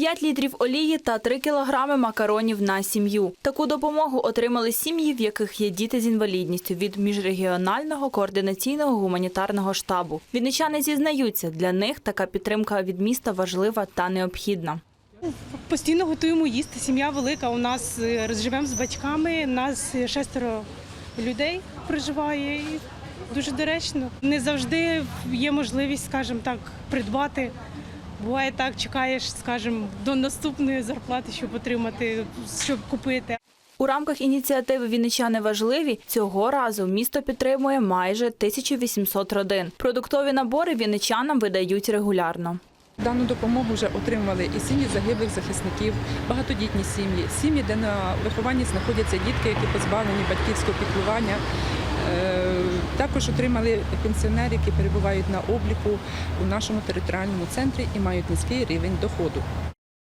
5 літрів олії та 3 кілограми макаронів на сім'ю. Таку допомогу отримали сім'ї, в яких є діти з інвалідністю від міжрегіонального координаційного гуманітарного штабу. Вінничани зізнаються, для них така підтримка від міста важлива та необхідна. Постійно готуємо їсти. Сім'я велика. У нас е, живемо з батьками. Нас шестеро людей проживає. Дуже доречно. Не завжди є можливість, скажімо так, придбати. Буває так, чекаєш, скажімо, до наступної зарплати, щоб отримати, щоб купити. У рамках ініціативи Вінничани важливі цього разу місто підтримує майже 1800 родин. Продуктові набори вінничанам видають регулярно. Дану допомогу вже отримували і сім'ї загиблих захисників, багатодітні сім'ї, сім'ї, де на вихованні знаходяться дітки, які позбавлені батьківського піклування. Е, Також отримали пенсіонери, які перебувають на обліку у нашому територіальному центрі і мають низький рівень доходу.